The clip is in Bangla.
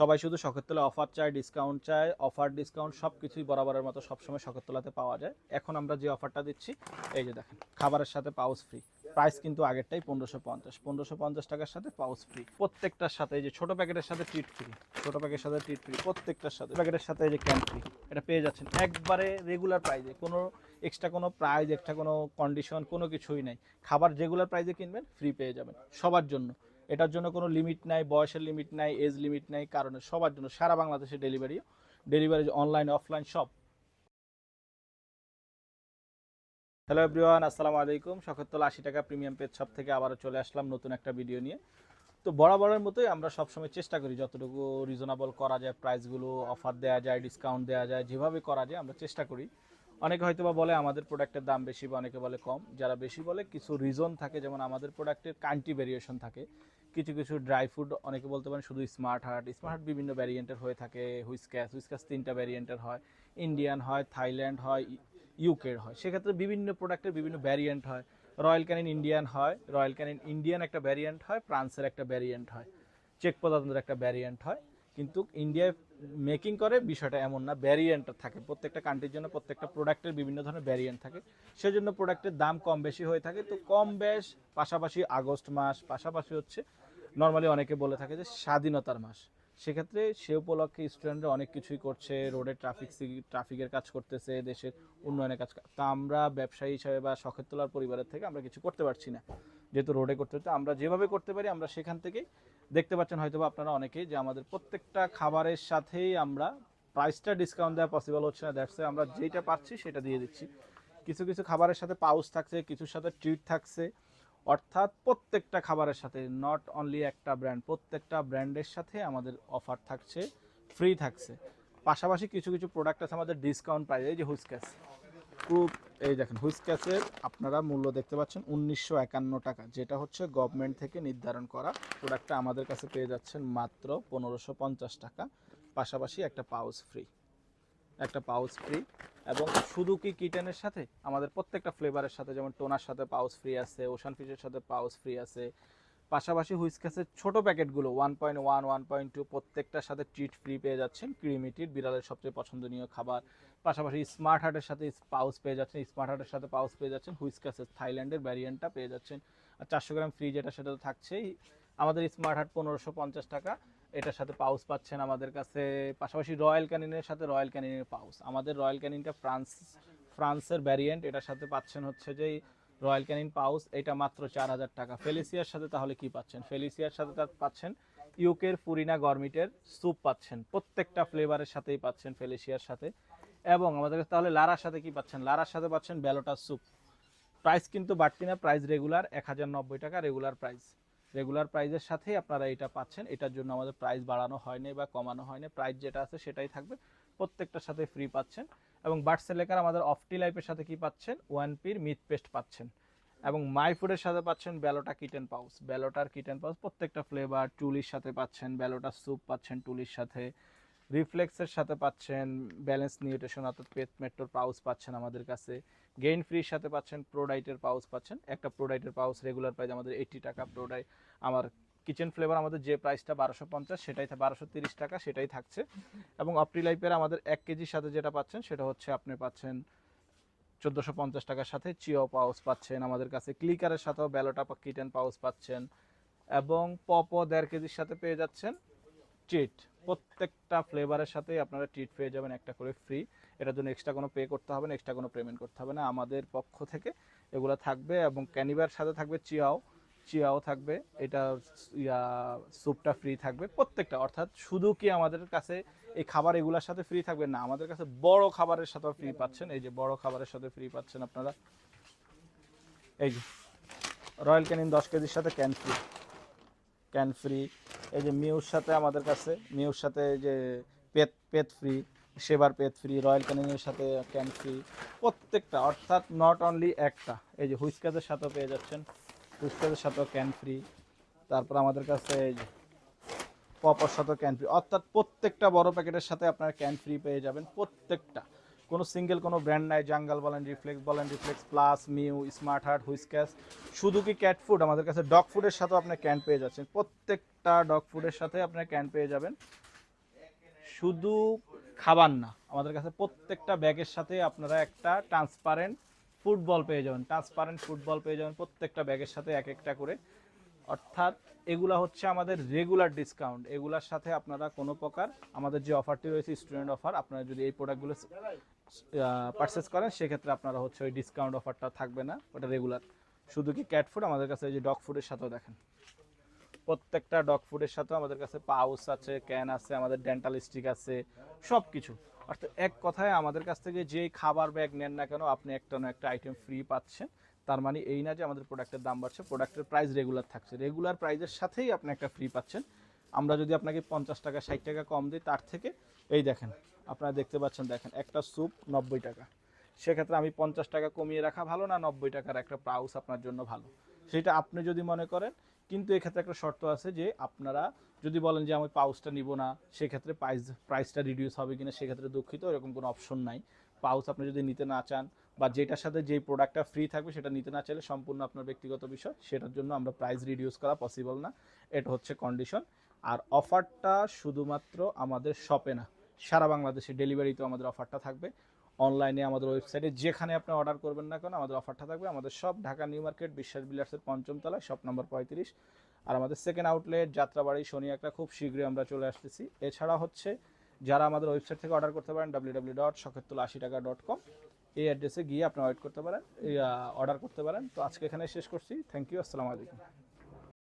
সবাই শুধু শখের তোলা অফার চায় ডিসকাউন্ট চায় অফার ডিসকাউন্ট সব কিছুই বরাবরের মতো সবসময় শখের তোলাতে পাওয়া যায়। এখন আমরা যে অফারটা দিচ্ছি, এই যে দেখেন, খাবারের সাথে পাউস ফ্রি প্রাইস কিন্তু আগেরটাই পনেরোশো পঞ্চাশ। পনেরোশো পঞ্চাশ টাকার সাথে পাউস ফ্রি প্রত্যেকটার সাথে এই যে ছোটো প্যাকেটের সাথে ট্রিট ফ্রি ছোট প্যাকেটের সাথে ট্রিট ফ্রি প্রত্যেকটার সাথে প্যাকেটের সাথে এই যে ক্যান ফ্রি এটা পেয়ে যাচ্ছেন। একবারে রেগুলার প্রাইজে কোনো এক্সট্রা কোনো প্রাইজ এক্সট্রা কোনো কন্ডিশন কোনো কিছুই নাই। খাবার রেগুলার প্রাইজে কিনবেন ফ্রি পেয়ে যাবেন। সবার জন্য। এটার জন্য কোনো লিমিট নাই, বয়সের লিমিট নাই এজ লিমিট নাই, কারণে সবার জন্য সারা বাংলাদেশে ডেলিভারি ডেলিভারি অনলাইন অফলাইন সব। হ্যালো এভরিওয়ান আসসালামু আলাইকুম। শখেরতলা আশি টাকা প্রিমিয়াম পেজ শপ থেকে আবারও চলে আসলাম নতুন একটা ভিডিও নিয়ে। তো বরাবরের মতোই আমরা সবসময় চেষ্টা করি, যতটুকু রিজনেবল করা যায় প্রাইসগুলো অফার দেওয়া যায় ডিসকাউন্ট দেওয়া যায়, যেভাবে করা যায় আমরা চেষ্টা করি। অনেকে হয়তো বা বলে আমাদের প্রোডাক্টের দাম বেশি বা অনেকে বলে কম। যারা বেশি বলে, কিছু রিজন থাকে, যেমন আমাদের প্রোডাক্টের কান্ট্রি ভেরিয়েশন থাকে। কিছু কিছু ড্রাই ফুড অনেকে বলতে পারেন শুধু স্মার্ট হার্ট স্মার্ট হার্ট বিভিন্ন ভ্যারিয়েন্টের হয়ে থাকে। হুইসক্যাস হুইসক্যাস তিনটা ভ্যারিয়েন্টের হয়। ইন্ডিয়ান হয় থাইল্যান্ড হয় ইউকের হয়। সেক্ষেত্রে বিভিন্ন প্রোডাক্টের বিভিন্ন ভ্যারিয়েন্ট হয়। রয়্যাল ক্যানিন ইন্ডিয়ান হয় রয়্যাল ক্যানিন ইন্ডিয়ান একটা ভ্যারিয়েন্ট হয় ফ্রান্সের একটা ভ্যারিয়েন্ট হয়। চেক প্রজাতন্ত্রের একটা ভ্যারিয়েন্ট হয়। কিন্তু ইন্ডিয়ায় মেকিং করে বিষয়টা এমন না ভ্যারিয়েন্ট থাকে। প্রত্যেকটা কান্ট্রির জন্য প্রত্যেকটা প্রোডাক্টের বিভিন্ন ধরনের ব্যারিয়েন্ট থাকে। সেজন্য প্রোডাক্টের দাম কম বেশি হয়ে থাকে। তো কম বেশ পাশাপাশি আগস্ট মাস, পাশাপাশি হচ্ছে নর্মালি অনেকে বলে থাকে যে স্বাধীনতার মাস। সেক্ষেত্রে সে উপলক্ষে স্টুডেন্টরা অনেক কিছুই করছে রোডে ট্রাফিক ট্রাফিকের কাজ করতেছে, দেশের উন্নয়নের কাজ তা আমরা ব্যবসায়ী হিসাবে বা শখের তোলার পরিবারের থেকে আমরা কিছু করতে পারছি না। যেহেতু রোডে করতে হচ্ছে, আমরা যেভাবে করতে পারি, আমরা সেখান থেকেই দেখতে পাচ্ছেন হয়তো আপনারা অনেকেই যে আমাদের প্রত্যেকটা খাবারের সাথেই আমরা প্রাইসটা ডিসকাউন্ট দেওয়া পসিবল হচ্ছে না। দ্যাটস আমরা যেটা পাচ্ছি সেটা দিয়ে দিচ্ছি। কিছু কিছু খাবারের সাথে পাউচ থাকছে, কিছুর সাথে ট্রিট থাকছে। অর্থাৎ প্রত্যেকটা খাবারের সাথে নট অনলি একটা ব্র্যান্ড প্রত্যেকটা ব্র্যান্ডের সাথে আমাদের অফার থাকছে ফ্রি থাকছে। পাশাপাশি কিছু কিছু প্রোডাক্ট আছে আমাদের ডিসকাউন্ট প্রাইস এই যে হুইসক্যাস খুব এই দেখেন হুইসক্যাসের আপনারা মূল্য দেখতে পাচ্ছেন উনিশশো একান্ন টাকা, যেটা হচ্ছে গভর্নমেন্ট থেকে নির্ধারণ করা প্রোডাক্টটা আমাদের কাছে পেয়ে যাচ্ছেন মাত্র পনেরোশো পঞ্চাশ টাকা, পাশাপাশি একটা পাউচ ফ্রি একটা পাউচ ফ্রি এবং শুধু কি কিটেনের সাথে? আমাদের প্রত্যেকটা ফ্লেভারের সাথে, যেমন টোনার সাথে পাউচ ফ্রি আছে ওশান ফিশের সাথে পাউচ ফ্রি আছে পাশাপাশি হুইসকাসের ছোট প্যাকেটগুলো one point one one point two প্রত্যেকটার সাথে ট্রিট ফ্রি পেয়ে যাচ্ছেন। ক্রিমি ট্রিট বিড়ালের সবচেয়ে পছন্দনীয় খাবার। পাশাপাশি স্মার্ট হার্টের সাথে পাউস পেয়ে যাচ্ছেন স্মার্ট হার্টের সাথে পাউস পেয়ে যাচ্ছেন হুইসকাসের থাইল্যান্ডের ভ্যারিয়েন্টটা পেয়ে যাচ্ছেন। আর চারশো গ্রাম ফ্রি যেটা সেটা তো থাকছেই। আমাদের স্মার্ট হার্ট পনেরোশো পঞ্চাশ টাকা, এটার সাথে পাউস পাচ্ছেন আমাদের কাছে, পাশাপাশি রয়্যাল ক্যানিনের সাথে রয়্যাল ক্যানিনের পাউস আমাদের রয়্যাল ক্যানিনটা ফ্রান্স, ফ্রান্সের ভ্যারিয়েন্ট এটার সাথে পাচ্ছেন হচ্ছে যে রয়্যাল ক্যানিন পাউচ এটা মাত্র চার হাজার টাকা। ফেলিসিয়ার সাথে তাহলে কি পাচ্ছেন? ফেলিসিয়ার সাথে পাচ্ছেন, ইউকের পুরিনা গরমিটের স্যুপ পাচ্ছেন, প্রত্যেকটা ফ্লেভারের সাথেই পাচ্ছেন ফেলিসিয়ার সাথে। এবং আমাদের কাছে তাহলে লারার সাথে কি পাচ্ছেন? লারার সাথে পাচ্ছেন ব্যালোটার স্যুপ। প্রাইস কিন্তু বাড়তি না, প্রাইস রেগুলার, এক হাজার নব্বই টাকা রেগুলার প্রাইস। রেগুলার প্রাইজের সাথেই আপনারা এটা পাচ্ছেন, এটার জন্য আমাদের প্রাইস বাড়ানো হয়নি বা কমানো হয়নি প্রাইস যেটা আছে সেটাই থাকবে। প্রত্যেকটার সাথে ফ্রি পাচ্ছেন। এবং বার্ড সেলেকার আমাদের অফটি লাইফের সাথে কি পাচ্ছেন? ওয়ান পির মিট পেস্ট পাচ্ছেন। এবং মাই ফুডের সাথে পাচ্ছেন ব্যালোটা কিটেন পাউস ব্যালোটার কিটেন পাউস প্রত্যেকটা ফ্লেভার টুলির সাথে পাচ্ছেন ব্যালোটার স্যুপ পাচ্ছেন টুলির সাথে। রিফ্লেক্সের সাথে পাচ্ছেন ব্যালেন্স নিউট্রিশন অর্থাৎ পেট মেট্রোর পাউস পাচ্ছেন আমাদের কাছে। গেইন ফ্রির সাথে পাচ্ছেন প্রোডাইটের পাউস পাচ্ছেন। একটা প্রোডাইটের পাউস রেগুলার প্রাইস আমাদের এইটি টাকা প্রোডাইট আমার কিচেন ফ্লেভার আমাদের যে প্রাইসটা বারোশো পঞ্চাশ, সেটাই বারোশো তিরিশ টাকা, সেটাই থাকছে। এবং অপটি লাইফের আমাদের এক কেজির সাথে যেটা পাচ্ছেন, সেটা হচ্ছে আপনি পাচ্ছেন চোদ্দোশো পঞ্চাশ টাকার সাথে চিও পাউচ পাচ্ছেন, আমাদের কাছে ক্লিকারের সাথেও ব্যালোটা কিটেন পাউচ পাচ্ছেন। এবং পপ দেড় কেজির সাথে পেয়ে যাচ্ছেন ট্রিট প্রত্যেকটা ফ্লেভারের সাথেই আপনারা ট্রিট পেয়ে যাবেন একটা করে ফ্রি এটার জন্য এক্সট্রা কোনো পে করতে হবে না এক্সট্রা কোনো পেমেন্ট করতে হবে না। আমাদের পক্ষ থেকে এগুলো থাকবে এবং ক্যানিবার সাথে থাকবে চিয়াও চিয়াও থাকবে, এটা ইয়া স্যুপটা ফ্রি থাকবে, প্রত্যেকটা। অর্থাৎ শুধু কি আমাদের কাছে এই খাবার এগুলোর সাথে ফ্রি থাকবে? না, আমাদের কাছে বড় খাবারের সাথেও ফ্রি পাচ্ছেন। এই যে বড় খাবারের সাথে ফ্রি পাচ্ছেন আপনারা। এই যে রয়্যাল ক্যানিন দশ কেজির সাথে ক্যান ফ্রি। Can free. এই যে মিউর সাথে আমাদের কাছে, মিউর সাথে এই যে পেত পেত ফ্রি, সেবার পেত ফ্রি, রয়্যাল ক্যানিনের সাথে ক্যান ফ্রি, প্রত্যেকটা। অর্থাৎ নট অনলি একটা, এই যে হুইস্কাজের সাথেও পেয়ে যাচ্ছেন। হুইস্কাজের সাথেও ক্যান ফ্রি তারপর আমাদের কাছে পপার সাথেও ক্যান ফ্রি অর্থাৎ প্রত্যেকটা বড় প্যাকেটের সাথে আপনারা ক্যান ফ্রি পেয়ে যাবেন প্রত্যেকটা। কোনো সিঙ্গেল কোনো ব্র্যান্ড নাই জাঙ্গাল বলেন রিফ্লেক্স বলেন Reflex Plus Mew Smart Heart Whiskas শুধু কি ক্যাট ফুড আমাদের কাছে ডগ ফুডের সাথেও আপনি ক্যান পেয়ে যাচ্ছেন। প্রত্যেকটা ডগ ফুডের সাথে আপনি ক্যান পেয়ে যাবেন। শুধু খাবার না, আমাদের কাছে প্রত্যেকটা ব্যাগের সাথে আপনারা একটা ট্রান্সপারেন্ট ফুটবল পেয়ে যাবেন ট্রান্সপারেন্ট ফুটবল পেয়ে যাবেন, প্রত্যেকটা ব্যাগের সাথে এক একটা করে। অর্থাৎ এগুলা হচ্ছে আমাদের রেগুলার ডিসকাউন্ট এগুলার সাথে আপনারা কোনো প্রকার আমাদের যে অফারটি রয়েছে স্টুডেন্ট অফার আপনারা যদি এই প্রোডাক্টগুলো পারচেস করেন, সেক্ষেত্রে আপনারা হচ্ছে ওই ডিসকাউন্ট অফারটা থাকবে না, ওটা রেগুলার শুধু কি ক্যাট ফুড আমাদের কাছে ওই যে ডগ ফুডের সাথেও দেখেন। প্রত্যেকটা ডগ ফুডের সাথেও আমাদের কাছে পাউস আছে ক্যান আছে, আমাদের ডেন্টাল স্টিক আছে সব কিছু অর্থাৎ এক কথায় আমাদের কাছ থেকে যেই খাবার ব্যাগ নেন না কেন, আপনি একটা না একটা আইটেম ফ্রি পাচ্ছেন। তার মানে এই না যে আমাদের প্রোডাক্টের দাম বাড়ছে প্রোডাক্টের প্রাইস রেগুলার থাকছে। রেগুলার প্রাইসের সাথেই আপনি একটা ফ্রি পাচ্ছেন। আমরা যদি আপনাকে পঞ্চাশ টাকা, ষাট টাকা কম দিই, তার থেকে, এই দেখেন, আপনারা দেখতে পাচ্ছেন, দেখেন, একটা স্যুপ নব্বই টাকা। সেক্ষেত্রে আমি পঞ্চাশ টাকা কমিয়ে রাখা ভালো না নব্বই টাকার একটা পাউস আপনার জন্য ভালো? সেটা আপনি যদি মনে করেন, কিন্তু এক্ষেত্রে একটা শর্ত আছে যে আপনারা যদি বলেন যে আমি পাউচটা নিব না, সেক্ষেত্রে প্রাইস প্রাইসটা রিডিউস হবে কিনা সেক্ষেত্রে দুঃখিত, এরকম কোনো অপশন নাই। পাউচ আপনি যদি নিতে না চান বা যেটার সাথে যেই প্রোডাক্টটা ফ্রি থাকবে সেটা নিতে না চাইলে সম্পূর্ণ আপনার ব্যক্তিগত বিষয়, সেটার জন্য আমরা প্রাইস রিডিউস করা পসিবল না। এটা হচ্ছে কন্ডিশন আর অফারটা শুধুমাত্র আমাদের শপে না, সারা বাংলাদেশে ডেলিভারিতেও আমাদের অফারটা থাকবে। অনলাইনে আমাদের ওয়েবসাইটে যেখানে আপনি অর্ডার করবেন না কেন, আমাদের অফারটা থাকবে। আমাদের সব ঢাকা নিউ মার্কেট, বিশ্বাস বিলার্সের পঞ্চম তলায় শপ নম্বর পঁয়ত্রিশ। আর আমাদের সেকেন্ড আউটলেট যাত্রাবাড়ি শনি একটা খুব শীঘ্রই আমরা চলে আসতেছি। এছাড়া হচ্ছে, যারা আমাদের ওয়েবসাইট থেকে অর্ডার করতে পারেন ডাব্লিউ ডাব্লিউ ডট শখেরতলা আশি টাকা ডট কম এই অ্যাড্রেসে গিয়ে আপনি ওয়েট করতে পারেন অর্ডার করতে পারেন। তো আজকে এখানে শেষ করছি। থ্যাংক ইউ আসসালামু আলাইকুম।